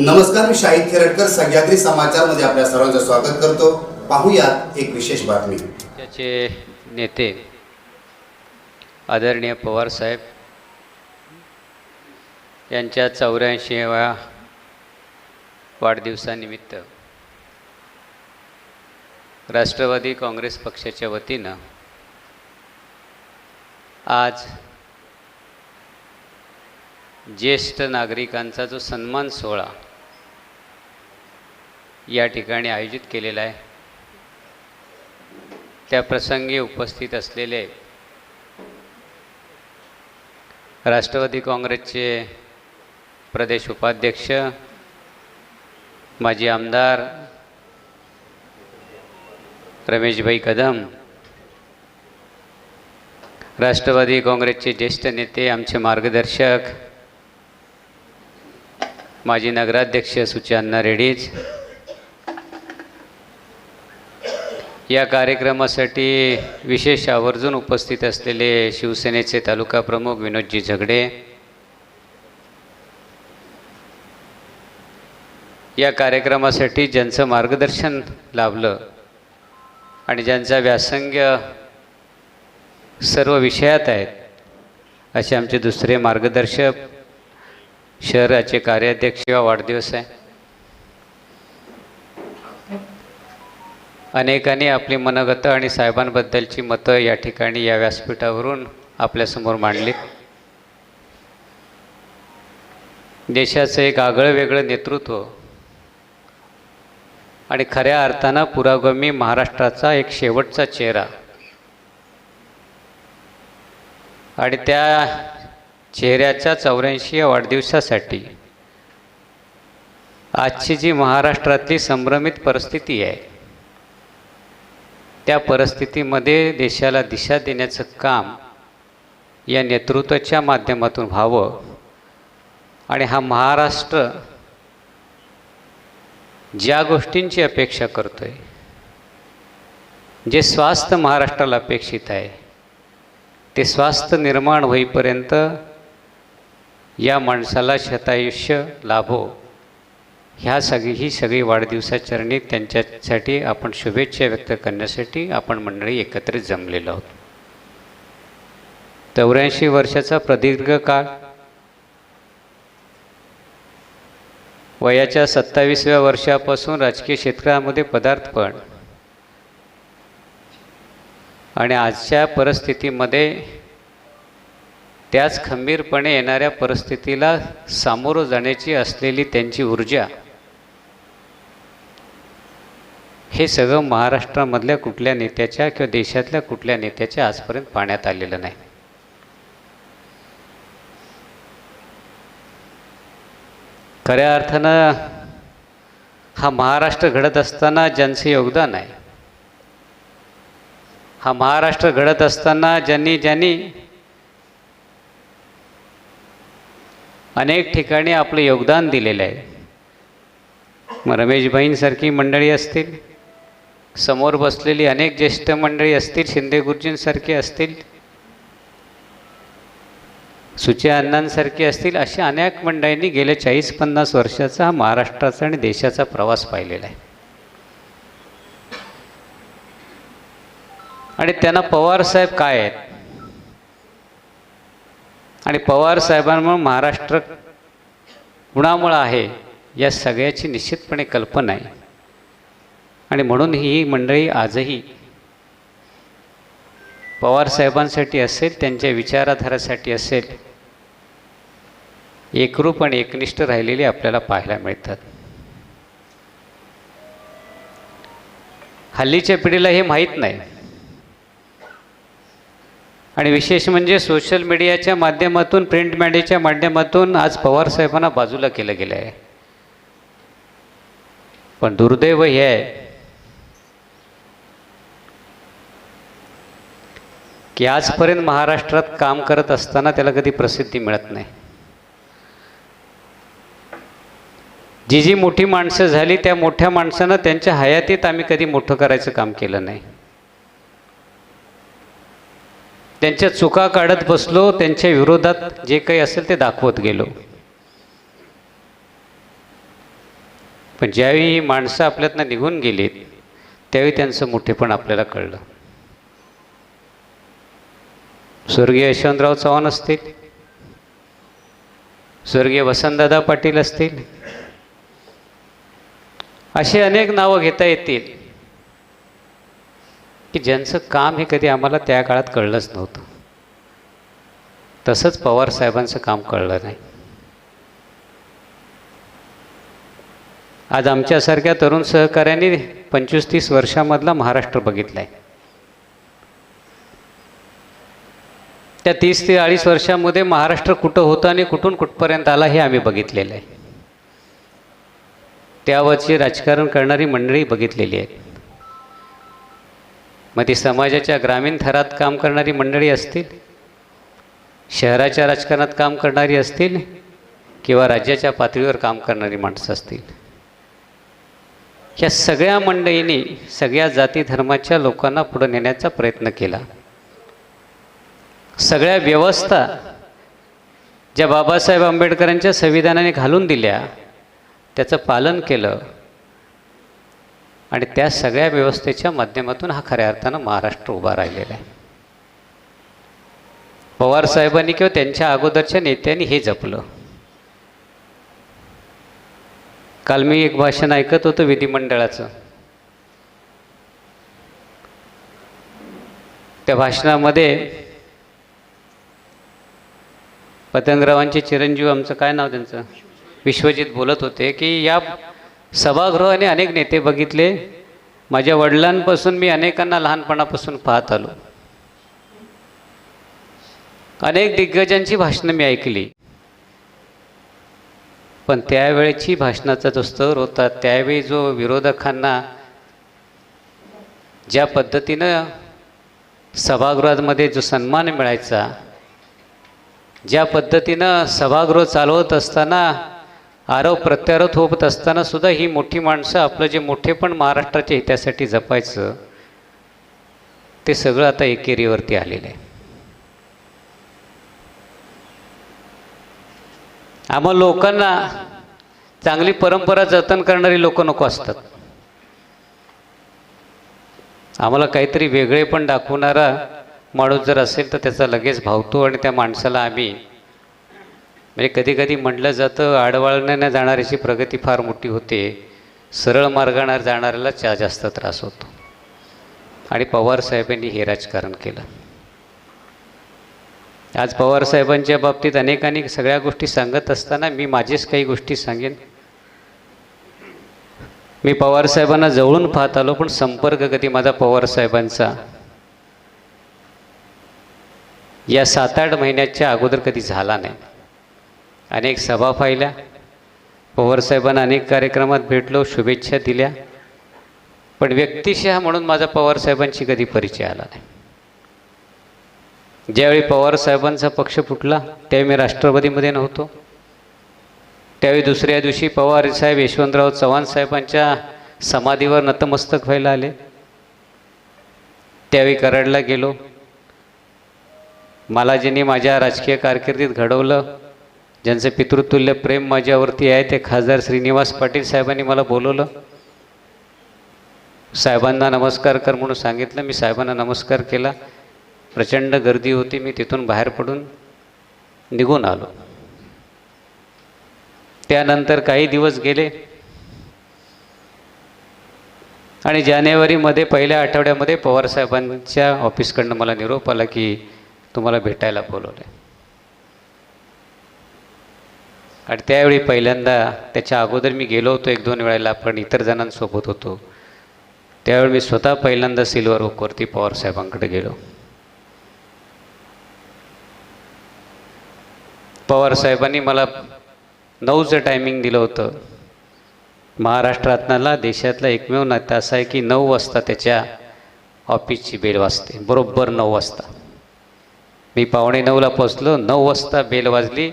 नमस्कार मी शाहिद खेरटकर सह्याद्री समाचारमध्ये आपल्या सर्वांचं स्वागत करतो. पाहूयात एक विशेष बातमी. त्याचे नेते आदरणीय पवार साहेब यांच्या चौऱ्याऐंशीव्या वाढदिवसानिमित्त राष्ट्रवादी काँग्रेस पक्षाच्या वतीनं आज ज्येष्ठ नागरिकांचा जो सन्मान सोहळा या ठिकाणी आयोजित केलेला आहे. त्या प्रसंगी उपस्थित असलेले राष्ट्रवादी काँग्रेसचे प्रदेश उपाध्यक्ष माजी आमदार रमेशभाई कदम राष्ट्रवादी काँग्रेसचे ज्येष्ठ नेते आमचे मार्गदर्शक माजी नगराध्यक्ष सुचान्ना रेड्डीज या कार्यक्रमासाठी विशेष आवर्जून उपस्थित असलेले शिवसेनेचे तालुका प्रमुख विनोदजी झगडे या कार्यक्रमासाठी ज्यांचं मार्गदर्शन लाभलं आणि ज्यांचा व्यासंग्य सर्व विषयात आहेत असे आमचे दुसरे मार्गदर्शक शहराचे कार्याध्यक्ष किंवा वाढदिवस आहे. अनेकांनी आपली मनगतं आणि साहेबांबद्दलची मतं या ठिकाणी या व्यासपीठावरून आपल्यासमोर मांडलीत देशाचं एक आगळं वेगळं नेतृत्व आणि खऱ्या अर्थानं पुरागमी महाराष्ट्राचा एक शेवटचा चेहरा. आणि त्या चेहऱ्याच्या चौऱ्याऐंशी वाढदिवसासाठी आजची जी महाराष्ट्रातली संभ्रमित परिस्थिती आहे त्या परिस्थितीमध्ये देशाला दिशा देण्याचं काम या नेतृत्वाच्या माध्यमातून व्हावं. आणि हा महाराष्ट्र ज्या गोष्टींची अपेक्षा करतो आहे जे स्वास्थ्य महाराष्ट्राला अपेक्षित आहे ते स्वास्थ्य निर्माण होईपर्यंत या माणसाला शतायुष्य लाभो. ह्या सगळी ही सगळी वाढदिवसाचरणी त्यांच्यासाठी आपण शुभेच्छा व्यक्त करण्यासाठी आपण मंडळी एकत्रित जमलेलो आहोत. चौऱ्याऐंशी वर्षाचा प्रदीर्घ काळ. वयाच्या सत्तावीसव्या वर्षापासून राजकीय क्षेत्रामध्ये पदार्पण. आणि आजच्या परिस्थितीमध्ये त्याच खंबीरपणे येणाऱ्या परिस्थितीला सामोरं जाण्याची असलेली त्यांची ऊर्जा हे सगळं महाराष्ट्रामधल्या कुठल्या नेत्याच्या किंवा देशातल्या कुठल्या नेत्याच्या आजपर्यंत पाहण्यात आलेलं नाही. खऱ्या अर्थानं हा महाराष्ट्र घडत असताना ज्यांचं योगदान आहे हा महाराष्ट्र घडत असताना ज्यांनी ज्यांनी अनेक ठिकाणी आपलं योगदान दिलेलं आहे. मग रमेशबाईंसारखी मंडळी असतील समोर बसलेली अनेक ज्येष्ठ मंडळी असतील शिंदे गुरुजींसारखी असतील सुचे अण्णांसारखी असतील अशा अनेक मंडळींनी गेल्या चाळीस पन्नास वर्षाचा हा महाराष्ट्राचा आणि देशाचा प्रवास पाहिलेला आहे. आणि त्यांना पवार साहेब काय आहेत? आणि पवारसाहेबांमुळे महाराष्ट्र कुणामुळं आहे या सगळ्याची निश्चितपणे कल्पना आहे. आणि म्हणून ही मंडळी आजही पवार साहेबांसाठी असेल त्यांच्या विचाराधारासाठी असेल एकरूप आणि एकनिष्ठ राहिलेली आपल्याला पाहायला मिळतात. हल्लीच्या पिढीला हे माहीत नाही. आणि विशेष म्हणजे सोशल मीडियाच्या माध्यमातून प्रिंट मीडियाच्या माध्यमातून आज पवार साहेबांना बाजूला केलं गेलं आहे पण दुर्दैव हे आहे की आजपर्यंत महाराष्ट्रात काम करत असताना त्याला कधी प्रसिद्धी मिळत नाही. जी जी मोठी माणसं झाली त्या मोठ्या माणसानं त्यांच्या हयातीत आम्ही कधी मोठं करायचं काम केलं नाही. त्यांच्या चुका काढत बसलो त्यांच्या विरोधात जे काही असेल ते दाखवत गेलो. पण ज्यावेळी ही माणसं आपल्यातनं निघून गेलीत त्यावेळी त्यांचं मोठेपण आपल्याला कळलं. स्वर्गीय यशवंतराव चव्हाण असतील स्वर्गीय वसंतदादा पाटील असतील अशी अनेक नावं घेता येतील की ज्यांचं काम हे कधी आम्हाला त्या काळात कळलंच नव्हतं. तसंच पवार साहेबांचं काम कळलं नाही. आज आमच्यासारख्या तरुण सहकाऱ्यांनी पंचवीस तीस वर्षामधला महाराष्ट्र बघितला आहे त्या तीस ते अडीच वर्षामध्ये महाराष्ट्र कुठं होतं आणि कुठून कुठपर्यंत आला हे आम्ही बघितलेलं आहे. त्यावरची राजकारण करणारी मंडळी बघितलेली आहेत. मग ती समाजाच्या ग्रामीण थरात काम करणारी मंडळी असतील शहराच्या राजकारणात काम करणारी असतील किंवा राज्याच्या पातळीवर काम करणारी माणसं असतील. ह्या सगळ्या मंडळींनी सगळ्या जाती धर्माच्या लोकांना पुढं नेण्याचा प्रयत्न केला. सगळ्या व्यवस्था ज्या बाबासाहेब आंबेडकरांच्या संविधानाने घालून दिल्या त्याचं पालन केलं आणि त्या सगळ्या व्यवस्थेच्या माध्यमातून हा खऱ्या अर्थानं महाराष्ट्र उभा राहिलेला आहे. पवार साहेबांनी किंवा त्यांच्या अगोदरच्या नेत्यांनी हे जपलं. काल मी एक भाषण ऐकत होतं विधिमंडळाचं. त्या भाषणामध्ये पतंगरावांचे चिरंजीव आमचं काय नाव त्यांचं? विश्वजित बोलत होते की या सभागृहाने अनेक नेते बघितले. माझ्या वडिलांपासून मी अनेकांना लहानपणापासून पाहत आलो. अनेक दिग्गजांची भाषणं मी ऐकली. पण त्यावेळेची भाषणाचा जो स्तर होता त्यावेळी जो विरोधकांना ज्या पद्धतीनं सभागृहामध्ये जो सन्मान मिळायचा ज्या पद्धतीनं सभागृह चालवत असताना आरोप प्रत्यारोप होत असताना सुद्धा ही मोठी माणसं आपलं जे मोठेपण महाराष्ट्राच्या हितासाठी जपायचं ते सगळं आता एकेरीवरती आलेलं आहे. आम्हाला लोकांना चांगली परंपरा जतन करणारी लोक नको असतात. आम्हाला काहीतरी वेगळे पण दाखवणारा माणूस जर असेल तर त्याचा लगेच भावतो आणि त्या माणसाला आम्ही म्हणजे कधी कधी म्हटलं जातं आडवाळण्यानं जाणाऱ्याची प्रगती फार मोठी होते. सरळ मार्गाने जाणाऱ्याला चा जास्त त्रास होतो. आणि पवार साहेबांनी हे राजकारण केलं. आज पवार साहेबांच्या बाबतीत अनेकांनी सगळ्या गोष्टी सांगत असताना मी माझेच काही गोष्टी सांगेन. मी पवार साहेबांना जवळून पाहत आलो पण संपर्क कधी माझा पवार साहेबांचा या सात आठ महिन्याच्या अगोदर कधी झाला नाही. अनेक सभा पाहिल्या. पवारसाहेबांना अनेक कार्यक्रमात भेटलो शुभेच्छा दिल्या. पण व्यक्तिशः म्हणून माझा पवारसाहेबांशी कधी परिचय आला नाही. ज्यावेळी पवारसाहेबांचा पक्ष फुटला त्यावेळी मी राष्ट्रवादीमध्ये नव्हतो. त्यावेळी दुसऱ्या दिवशी पवार साहेब यशवंतराव चव्हाण साहेबांच्या समाधीवर नतमस्तक व्हायला आले. त्यावेळी कराडला गेलो. मला ज्यांनी माझ्या राजकीय कारकिर्दीत घडवलं ज्यांचं पितृतुल्य प्रेम माझ्यावरती आहे ते खासदार श्रीनिवास पाटील साहेबांनी मला बोलवलं. साहेबांना नमस्कार कर म्हणून सांगितलं. मी साहेबांना नमस्कार केला. प्रचंड गर्दी होती. मी तिथून बाहेर पडून निघून आलो. त्यानंतर काही दिवस गेले. आणि जानेवारीमध्ये पहिल्या आठवड्यामध्ये पवारसाहेबांच्या ऑफिसकडनं मला निरोप आला की तुम्हाला भेटायला बोलवलं. आहे आणि त्यावेळी पहिल्यांदा त्याच्या अगोदर मी गेलो होतो एक दोन वेळेला पण इतर जणांसोबत होतो. त्यावेळी मी स्वतः पहिल्यांदा सिल्वर ओकवरती पवार साहेबांकडे गेलो. पवार साहेबांनी मला नऊचं टायमिंग दिलं होतं. महाराष्ट्रातनाला देशातला एकमेव नातं असं आहे की नऊ वाजता त्याच्या ऑफिसची बेल वाजते. बरोबर नऊ वाजता. मी पावणे नऊला पोचलो नऊ वाजता बेल वाजली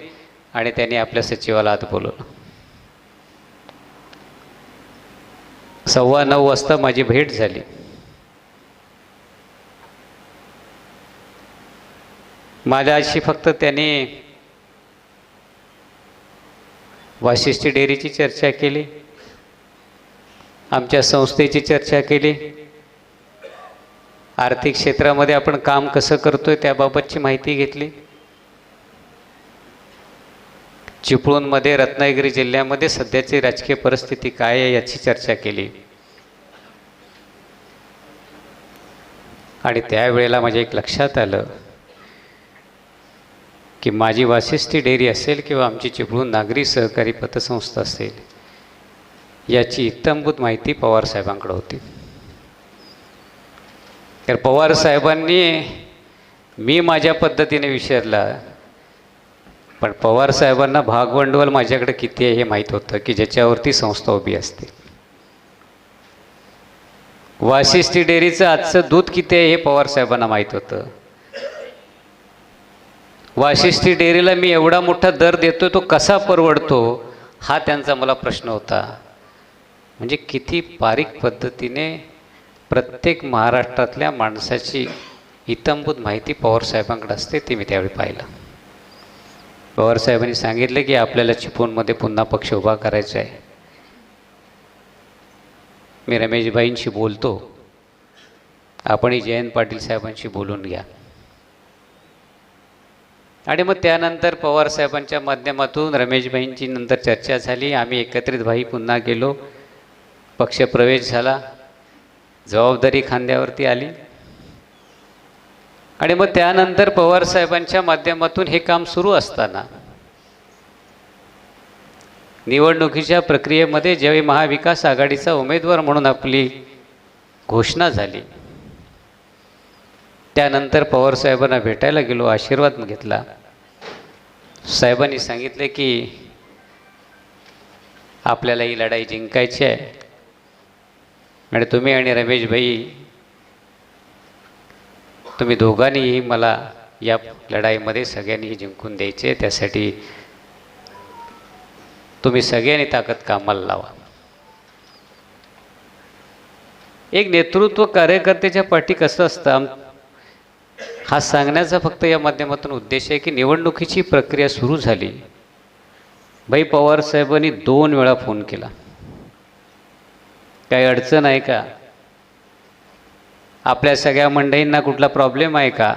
आणि त्यांनी आपल्या सचिवाला आत बोलवलं. सव्वा नऊ वाजता माझी भेट झाली. माझ्याशी फक्त त्यांनी वाशिष्ठी डेअरीची चर्चा केली आमच्या संस्थेची चर्चा केली आर्थिक क्षेत्रामध्ये आपण काम कसं करतोय त्याबाबतची माहिती घेतली. चिपळूणमध्ये रत्नागिरी जिल्ह्यामध्ये सध्याची राजकीय परिस्थिती काय आहे याची चर्चा केली. आणि त्यावेळेला माझ्या एक लक्षात आलं की माझी वासिष्ठी डेअरी असेल किंवा आमची चिपळूण नागरी सहकारी पतसंस्था असेल याची इत्तंभूत माहिती पवारसाहेबांकडे होती. तर पवार साहेबांनी मी माझ्या पद्धतीने विचारला पण पवार साहेबांना भागभांडवल माझ्याकडे किती आहे हे माहीत होतं की ज्याच्यावरती संस्था उभी असते? वाशिष्ठी डेअरीचं आजचं दूध किती आहे हे पवार साहेबांना माहीत होतं. वाशिष्ठी डेअरीला मी एवढा मोठा दर देतो तो कसा परवडतो हा त्यांचा मला प्रश्न होता. म्हणजे किती बारीक पद्धतीने प्रत्येक महाराष्ट्रातल्या माणसाची इतंभूत माहिती पवारसाहेबांकडे असते ते मी त्यावेळी पाहिलं. पवारसाहेबांनी सांगितलं की आपल्याला चिपळूणमध्ये पुन्हा पक्ष उभा करायचा आहे. मी रमेशभाईंशी बोलतो. आपणही जयंत पाटील साहेबांशी बोलून घ्या. आणि मग त्यानंतर पवार साहेबांच्या माध्यमातून रमेशभाईंची नंतर चर्चा झाली. आम्ही एकत्रित भाई पुन्हा गेलो. पक्षप्रवेश झाला. जबाबदारी खांद्यावरती आली. आणि मग त्यानंतर पवार साहेबांच्या माध्यमातून हे काम सुरू असताना निवडणुकीच्या प्रक्रियेमध्ये ज्यावेळी महाविकास आघाडीचा उमेदवार म्हणून आपली घोषणा झाली त्यानंतर पवार साहेबांना भेटायला गेलो आशीर्वाद घेतला. साहेबांनी सांगितले की आपल्याला ही लढाई जिंकायची आहे. आणि तुम्ही आणि रमेश भाई तुम्ही दोघांनीही मला या लढाईमध्ये सगळ्यांनी जिंकून द्यायचे. त्यासाठी तुम्ही सगळ्यांनी ताकद कामाला लावा. एक नेतृत्व कार्यकर्त्याच्या पाठी कसं असतं? हा सांगण्याचा फक्त या माध्यमातून उद्देश आहे की निवडणुकीची प्रक्रिया सुरू झाली. भाई पवार साहेबांनी दोन वेळा फोन केला. काही अडचण आहे का? आपल्या सगळ्या मंडळींना कुठला प्रॉब्लेम आहे का?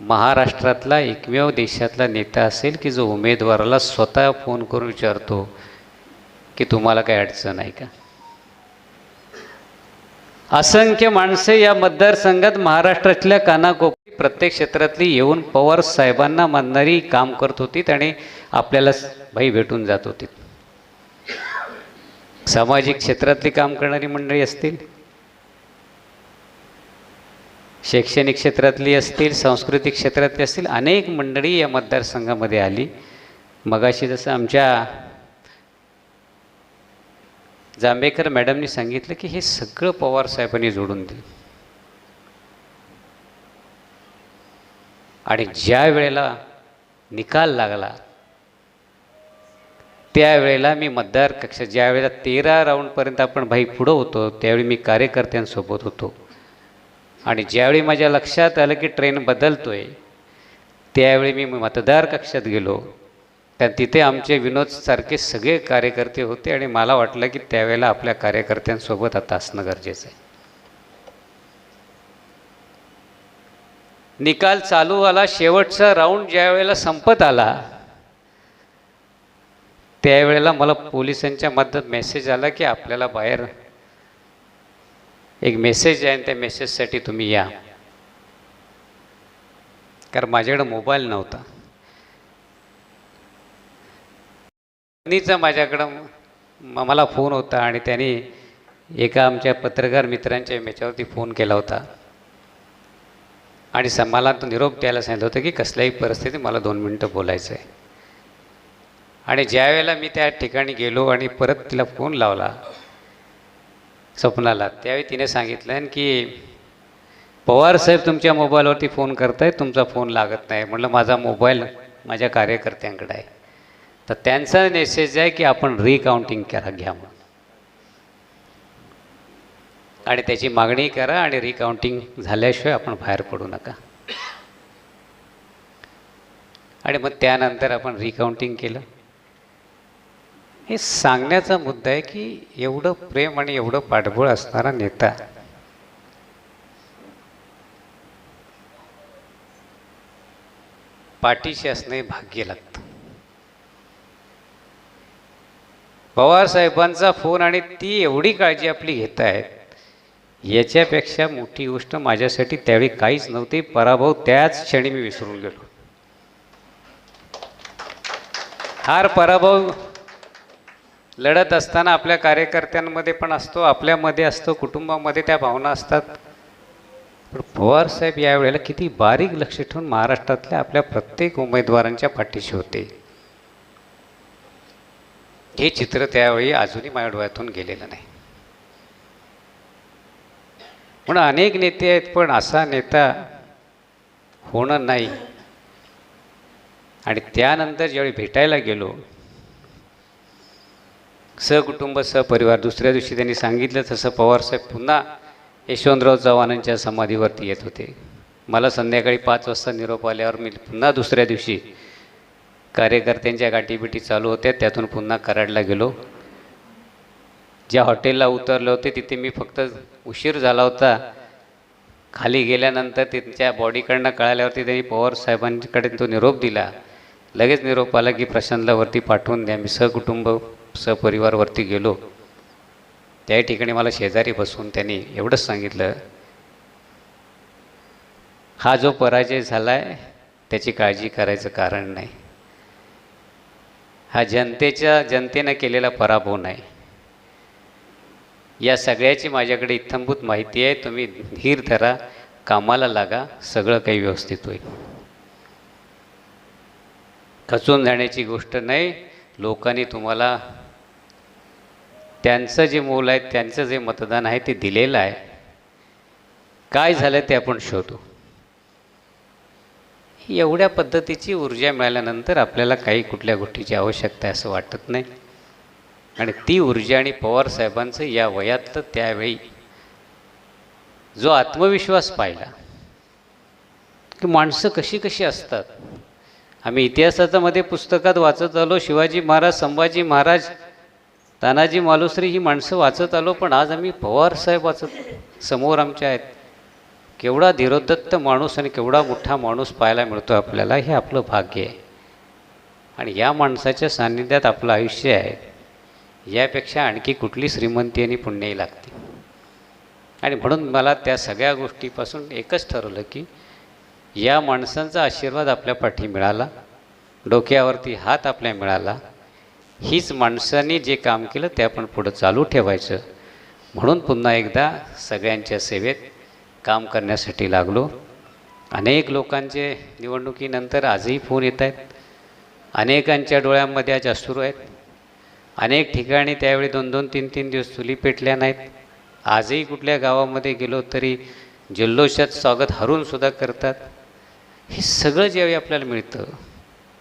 महाराष्ट्रातला एकमेव देशातला नेता असेल की जो उमेदवाराला स्वतः फोन करून विचारतो की तुम्हाला काही अडचण आहे का? असंख्य माणसे या मतदारसंघात महाराष्ट्रातल्या कानाकोपरी प्रत्येक क्षेत्रातली येऊन पवार साहेबांना मानणारी काम करत होती आणि आपल्याला भाई भेटून जात होती. सामाजिक क्षेत्रातली काम करणारी मंडळी असतील शैक्षणिक क्षेत्रातली असतील सांस्कृतिक क्षेत्रातली असतील अनेक मंडळी या मतदारसंघामध्ये आली. मगाशी जसं आमच्या जांभेकर मॅडमनी सांगितलं की हे सगळं पवार साहेबांनी जोडून दिलं. आणि ज्या वेळेला निकाल लागला त्यावेळेला मी मतदार कक्ष ज्यावेळेला तेरा राऊंडपर्यंत आपण भाई पुढं होतो त्यावेळी मी कार्यकर्त्यांसोबत होतो. आणि ज्यावेळी माझ्या लक्षात आलं की ट्रेन बदलतो आहे त्यावेळी मी मतदार कक्षात गेलो. तर तिथे आमचे विनोदसारखे सगळे कार्यकर्ते होते आणि मला वाटलं की त्यावेळेला आपल्या कार्यकर्त्यांसोबत आता असणं गरजेचं आहे. निकाल चालू आला शेवटचा राऊंड ज्या वेळेला संपत आला त्यावेळेला मला पोलिसांच्या मदत मेसेज आला की आपल्याला बाहेर एक मेसेज आहे आणि त्या मेसेजसाठी तुम्ही या. कारण माझ्याकडं मोबाईल नव्हता. पत्नीचा माझ्याकडं मला फोन होता आणि त्यांनी एका आमच्या पत्रकार मित्रांच्या याच्यावरती फोन केला होता. आणि स- मला तो निरोप द्यायला सांगितलं होतं की कसल्याही परिस्थितीत मला दोन मिनटं बोलायचं आहे आणि ज्यावेळेला मी त्या ठिकाणी गेलो आणि परत तिला फोन लावला स्वप्नाला त्यावेळी तिने सांगितलं की पवार साहेब तुमच्या मोबाईलवरती फोन करताय तुमचा फोन लागत नाही. म्हटलं माझा मोबाईल माझ्या कार्यकर्त्यांकडे आहे. तर त्यांचा मेसेज आहे की आपण रिकाउंटिंग करा घ्या म्हणून. आणि त्याची मागणी करा आणि रिकाउंटिंग झाल्याशिवाय आपण बाहेर पडू नका. आणि मग त्यानंतर आपण रिकाउंटिंग केलं. हे सांगण्याचा मुद्दा आहे की एवढं प्रेम आणि एवढं पाठबळ असणारा नेता. पाठीशी असणे भाग्य लागतं. पवार साहेबांचा फोन आणि ती एवढी काळजी आपली घेत आहेत याच्यापेक्षा मोठी गोष्ट माझ्यासाठी त्यावेळी काहीच नव्हती पराभव त्याच क्षणी मी विसरून गेलो. हार पराभव लढत असताना आपल्या कार्यकर्त्यांमध्ये पण असतो आपल्यामध्ये असतो कुटुंबामध्ये त्या भावना असतात. पण पवार साहेब यावेळेला किती बारीक लक्ष ठेवून महाराष्ट्रातल्या आपल्या प्रत्येक उमेदवारांच्या पाठीशी होते. हे चित्र त्यावेळी अजूनही माझ्या डोळ्यातून गेलेलं नाही. म्हणून अनेक नेते आहेत पण असा नेता होणं नाही. आणि त्यानंतर ज्यावेळी भेटायला गेलो सहकुटुंब सहपरिवार दुसऱ्या दिवशी त्यांनी सांगितलं तसं पवारसाहेब पुन्हा यशवंतराव चव्हाणांच्या समाधीवरती येत होते. मला संध्याकाळी पाच वाजता निरोप आल्यावर मी पुन्हा दुसऱ्या दिवशी कार्यकर्त्यांच्या गाठीबिटी चालू होत्या त्यातून पुन्हा कराडला गेलो. ज्या हॉटेलला उतरले होते तिथे मी फक्त उशीर झाला होता. खाली गेल्यानंतर त्यांच्या बॉडीकडनं कळाल्यावरती त्यांनी पवार साहेबांकडे तो निरोप दिला. लगेच निरोप आला की प्रशांतला वरती पाठवून द्या. मी सहकुटुंब सपरिवारवरती गेलो. त्या ठिकाणी मला शेजारी बसून त्यांनी एवढंच सांगितलं हा जो पराजय झाला आहे त्याची काळजी करायचं कारण नाही. हा जनतेच्या जनतेनं केलेला पराभव नाही. या सगळ्याची माझ्याकडे इत्थंभूत माहिती आहे. तुम्ही धीर धरा कामाला लागा सगळं काही व्यवस्थित होईल. खचून जाण्याची गोष्ट नाही. लोकांनी तुम्हाला त्यांचं जे मूल आहे त्यांचं जे मतदान आहे ते दिलेलं आहे. काय झालं ते आपण शोधू. एवढ्या पद्धतीची ऊर्जा मिळाल्यानंतर आपल्याला काही कुठल्या गोष्टीची आवश्यकता आहे असं वाटत नाही. आणि ती ऊर्जा आणि पवार साहेबांचं या वयातलं त्यावेळी जो आत्मविश्वास पाहिला की माणसं कशी कशी असतात. आम्ही इतिहासाच्या मध्ये पुस्तकात वाचत आलो शिवाजी महाराज संभाजी महाराज तानाजी मालुसरी ही माणसं वाचत आलो पण आज आम्ही पवार साहेब वाचत समोर आमच्या आहेत. केवढा धीरोदत्त माणूस आणि केवढा मोठा माणूस पाहायला मिळतो आपल्याला हे आपलं भाग्य आहे. आणि या माणसाच्या सान्निध्यात आपलं आयुष्य आहे. यापेक्षा आणखी कुठली श्रीमंती आणि पुण्यही लागते. आणि म्हणून मला त्या सगळ्या गोष्टीपासून एकच ठरवलं की या माणसांचा आशीर्वाद आपल्या पाठी मिळाला डोक्यावरती हात आपल्या मिळाला हीच माणसांनी जे काम केलं ते आपण पुढं चालू ठेवायचं. म्हणून पुन्हा एकदा सगळ्यांच्या सेवेत काम करण्यासाठी लागलो. अनेक लोकांचे निवडणुकीनंतर आजही फोन येत आहेत. अनेकांच्या डोळ्यांमध्ये आज अश्रू आहेत. अनेक ठिकाणी त्यावेळी दोन दोन तीन तीन दिवस चुली पेटल्या नाहीत. आजही कुठल्या गावामध्ये गेलो तरी जल्लोषात स्वागत हरूनसुद्धा करतात. हे सगळं ज्यावेळी आपल्याला मिळतं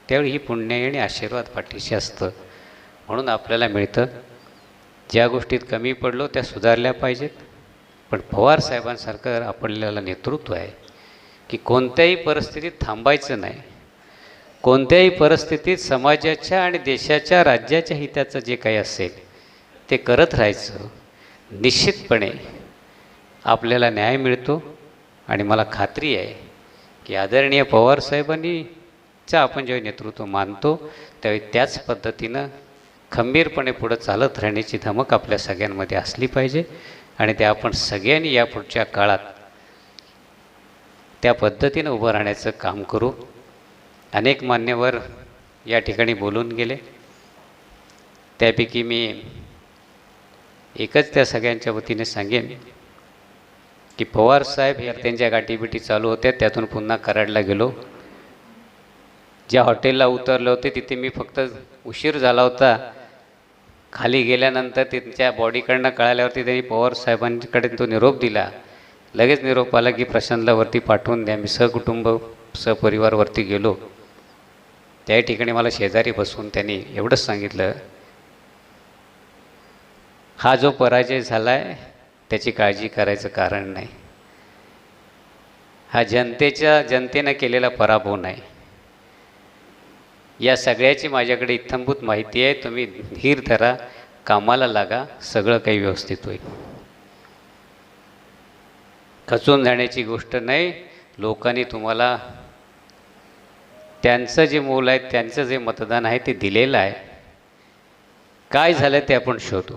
त्यावेळी ही पुण्य आणि आशीर्वाद पाठीशी असतं. म्हणून आपल्याला मिळतं. ज्या गोष्टीत कमी पडलो त्या सुधारल्या पाहिजेत. पण पवार साहेबांसारखं आपल्याला नेतृत्व आहे की कोणत्याही परिस्थितीत थांबायचं नाही. कोणत्याही परिस्थितीत समाजाच्या आणि देशाच्या राज्याच्या हिताचं जे काही असेल ते करत राहायचं. निश्चितपणे आपल्याला न्याय मिळतो. आणि मला खात्री आहे की आदरणीय पवारसाहेबांनीचं आपण जेव्हा नेतृत्व मानतो त्यावेळी त्याच पद्धतीनं खंबीरपणे पुढं चालत राहण्याची धमक आपल्या सगळ्यांमध्ये असली पाहिजे. आणि ते आपण सगळ्यांनी या पुढच्या काळात त्या पद्धतीनं उभं राहण्याचं काम करू. अनेक मान्यवर या ठिकाणी बोलून गेले. त्यापैकी मी एकच त्या सगळ्यांच्या वतीने सांगेन की पवार साहेब हे त्यांच्या गाठीबिटी चालू होत्या त्यातून पुन्हा कराडला गेलो. ज्या हॉटेलला उतरले होते तिथे मी फक्त उशीर झाला होता. खाली गेल्यानंतर त्यांच्या बॉडीकडनं कळाल्यावरती त्यांनी पवार साहेबांकडे तो निरोप दिला. लगेच निरोप आला की प्रशांतला वरती पाठवून द्या. मी सहकुटुंब सहपरिवारवरती गेलो. त्या ठिकाणी मला शेजारी बसून त्यांनी एवढंच सांगितलं. हा जो पराजय झाला आहे त्याची काळजी करायचं कारण नाही. हा जनतेच्या जनतेनं केलेला पराभव नाही. या सगळ्याची माझ्याकडे इत्थंभूत माहिती आहे. तुम्ही धीर धरा कामाला लागा सगळं काही व्यवस्थित होईल. खचून जाण्याची गोष्ट नाही. लोकांनी तुम्हाला त्यांचं जे मूल आहे त्यांचं जे मतदान आहे ते दिलेलं आहे. काय झालं ते आपण शोधू.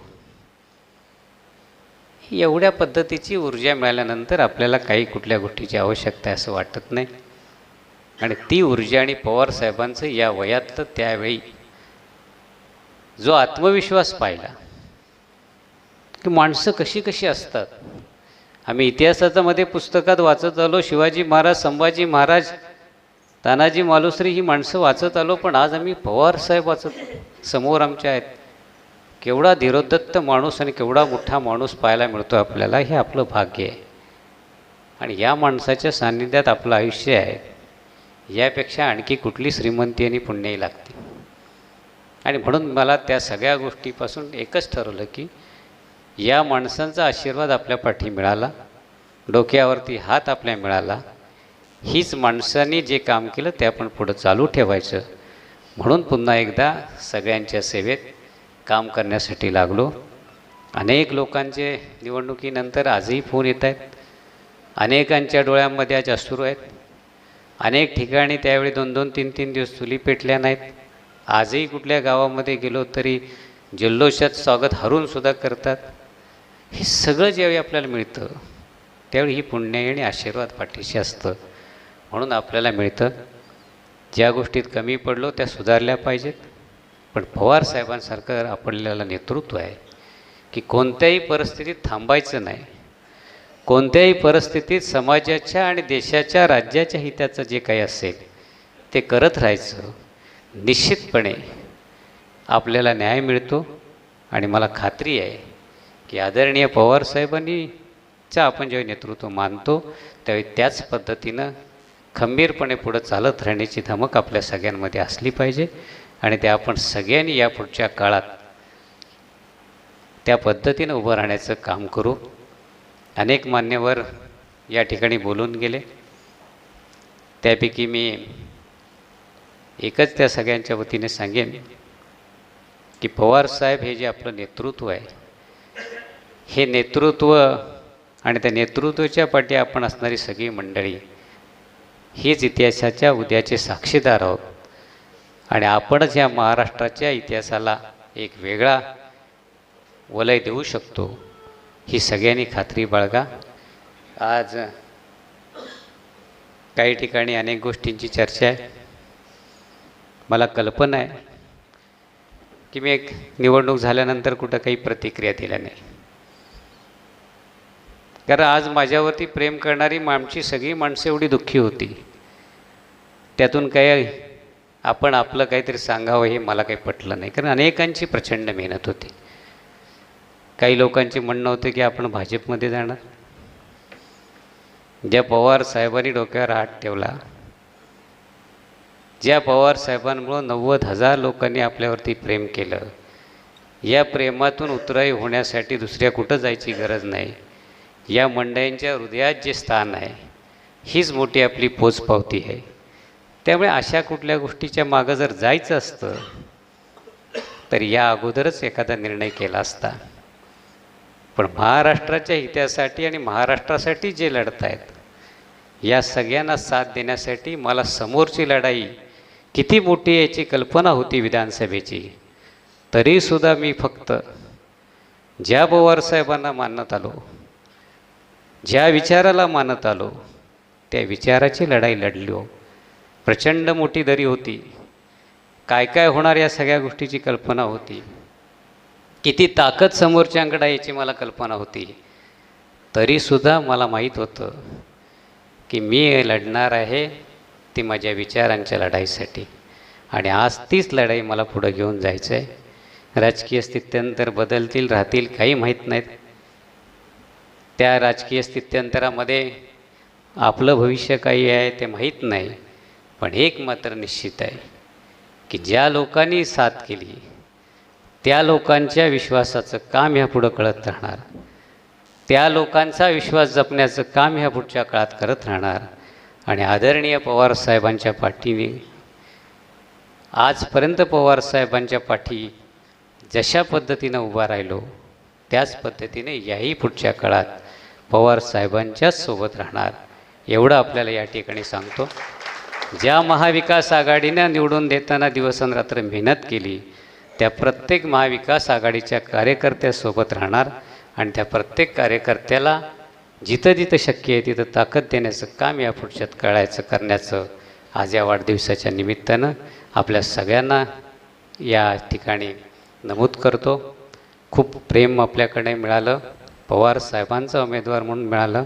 एवढ्या पद्धतीची ऊर्जा मिळाल्यानंतर आपल्याला काही कुठल्या गोष्टीची आवश्यकता आहे असं वाटत नाही. आणि ती ऊर्जा आणि पवार साहेबांचं या वयातलं त्यावेळी जो आत्मविश्वास पाहिला की माणसं कशी कशी असतात? आम्ही इतिहासाचा मध्ये पुस्तकात वाचत आलो शिवाजी महाराज संभाजी महाराज तानाजी मालुसरी ही माणसं वाचत आलो पण आज आम्ही पवार साहेब वाचत समोर आमच्या आहेत. केवढा धीरोदत्त माणूस आणि केवढा मोठा माणूस पाहायला मिळतो आपल्याला हे आपलं भाग्य आहे. आणि या माणसाच्या सान्निध्यात आपलं आयुष्य आहे. यापेक्षा आणखी कुठली श्रीमंती आणि पुण्यही लागते आणि म्हणून मला त्या सगळ्या गोष्टीपासून एकच ठरवलं की या माणसांचा आशीर्वाद आपल्या पाठी मिळाला डोक्यावरती हात आपल्या मिळाला हीच माणसांनी जे काम केलं ते आपण पुढं चालू ठेवायचं. म्हणून पुन्हा एकदा सगळ्यांच्या सेवेत काम करण्यासाठी लागलो. अनेक लोकांचे निवडणुकीनंतर आजही फोन येत आहेत. अनेकांच्या डोळ्यांमध्ये आज अश्रू आहेत. अनेक ठिकाणी त्यावेळी दोन दोन तीन तीन दिवस चुली पेटल्या नाहीत. आजही कुठल्या गावामध्ये गेलो तरी जल्लोषात स्वागत हरूनसुद्धा करतात. हे सगळं ज्यावेळी आपल्याला मिळतं त्यावेळी ही पुण्य आणि आशीर्वाद पाठीशी असतं. म्हणून आपल्याला मिळतं ज्या गोष्टीत कमी पडलो त्या सुधारल्या पाहिजेत. पण पवार साहेबांसारखं आपल्याला नेतृत्व आहे की कोणत्याही परिस्थितीत थांबायचं नाही. कोणत्याही परिस्थितीत समाजाच्या आणि देशाच्या राज्याच्या हिताचं जे काही असेल ते करत राहायचं. निश्चितपणे आपल्याला न्याय मिळतो आणि मला खात्री आहे की आदरणीय पवारसाहेबांनीचा आपण जेव्हा नेतृत्व मानतो त्यावेळी त्याच पद्धतीनं खंबीरपणे पुढं चालत राहण्याची धमक आपल्या सगळ्यांमध्ये असली पाहिजे आणि ते आपण सगळ्यांनी या पुढच्या काळात त्या पद्धतीनं उभं राहण्याचं काम करू. अनेक मान्यवर या ठिकाणी बोलून गेले. त्यापैकी मी एकच त्या सगळ्यांच्या वतीने सांगेन की पवार साहेब हे जे आपलं नेतृत्व आहे हे नेतृत्व आणि त्या नेतृत्वाच्या पाठी आपण असणारी सगळी मंडळी हीच इतिहासाच्या उद्याचे साक्षीदार आहोत. आणि आपणच या महाराष्ट्राच्या इतिहासाला एक वेगळा वलय देऊ शकतो. ही सगळ्यांनी खात्री बाळगा. आज काही ठिकाणी अनेक गोष्टींची चर्चा आहे. मला कल्पना आहे की मी एक निवडणूक झाल्यानंतर कुठं काही प्रतिक्रिया दिल्या नाही. कारण आज माझ्यावरती प्रेम करणारी आमची सगळी माणसं एवढी दुःखी होती. त्यातून काही आपण आपलं काहीतरी सांगावं हे मला काही पटलं नाही. कारण अनेकांची प्रचंड मेहनत होती. काही लोकांचे म्हणणं होतं की आपण भाजपमध्ये जाणार. ज्या पवार साहेबांनी डोक्यावर हात ठेवला ज्या पवार साहेबांमुळं नव्वद हजार लोकांनी आपल्यावरती प्रेम केलं या प्रेमातून उतराई होण्यासाठी दुसऱ्या कुठं जायची गरज नाही या मंडळींच्या हृदयात जे स्थान आहे हीच मोठी आपली पोचपावती आहे. त्यामुळे अशा कुठल्या गोष्टीच्या मागं जर जायचं असतं तर या अगोदरच एखादा निर्णय केला असता. पण महाराष्ट्राच्या हितासाठी आणि महाराष्ट्रासाठी जे लढत आहेत या सगळ्यांना साथ देण्यासाठी मला समोरची लढाई किती मोठी याची कल्पना होती विधानसभेची. तरीसुद्धा मी फक्त ज्या पवारसाहेबांना मानत आलो ज्या विचाराला मानत आलो त्या विचाराची लढाई लढलो. प्रचंड मोठी दरी होती. काय काय होणार या सगळ्या गोष्टीची कल्पना होती. किती ताकद समोरच्याकडं आहे याची मला कल्पना होती. तरीसुद्धा मला माहीत होतं की मी लढणार आहे ती माझ्या विचारांच्या लढाईसाठी. आणि आज तीच लढाई मला पुढं घेऊन जायचं आहे राजकीय स्थित्यंतर बदलतील राहतील काही माहीत नाहीत. त्या राजकीय स्थित्यंतरामध्ये आपलं भविष्य काही आहे ते माहीत नाही. पण एक मात्र निश्चित आहे की ज्या लोकांनी साथ केली त्या लोकांच्या विश्वासाचं काम ह्या पुढं कळत राहणार. त्या लोकांचा विश्वास जपण्याचं काम ह्या पुढच्या काळात करत राहणार. आणि आदरणीय पवार साहेबांच्या पाठीने आजपर्यंत पवारसाहेबांच्या पाठी जशा पद्धतीनं उभा राहिलो त्याच पद्धतीने याही पुढच्या काळात पवारसाहेबांच्याच सोबत राहणार. एवढं आपल्याला या ठिकाणी सांगतो. ज्या महाविकास आघाडीनं निवडून देताना दिवसनरात्र मेहनत केली त्या प्रत्येक महाविकास आघाडीच्या कार्यकर्त्यासोबत राहणार आणि त्या प्रत्येक कार्यकर्त्याला जिथं जिथं शक्य आहे तिथं ताकद देण्याचं काम या पुढच्यात कळायचं करण्याचं आज या वाढदिवसाच्या निमित्तानं आपल्या सगळ्यांना या ठिकाणी नमूद करतो. खूप प्रेम आपल्याकडे मिळालं. पवार साहेबांचा उमेदवार म्हणून मिळालं.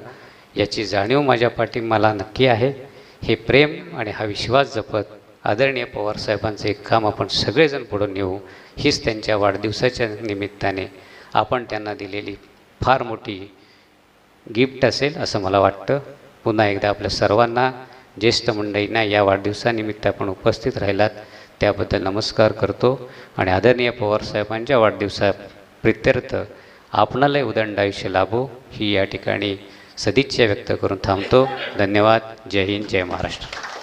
याची जाणीव माझ्या पाठी मला नक्की आहे. हे प्रेम आणि हा विश्वास जपत आदरणीय पवारसाहेबांचं एक काम आपण सगळेजण पुढं नेऊ हीच त्यांच्या वाढदिवसाच्या निमित्ताने आपण त्यांना दिलेली फार मोठी गिफ्ट असेल असं मला वाटतं. पुन्हा एकदा आपल्या सर्वांना ज्येष्ठ मंडळींना या वाढदिवसानिमित्त आपण उपस्थित राहिलात त्याबद्दल नमस्कार करतो आणि आदरणीय पवारसाहेबांच्या वाढदिवसा प्रित्यर्थ आपणालाही उदंड आयुष्य लाभो ही या ठिकाणी सदिच्छा व्यक्त करून थांबतो. धन्यवाद. जय हिंद. जय महाराष्ट्र.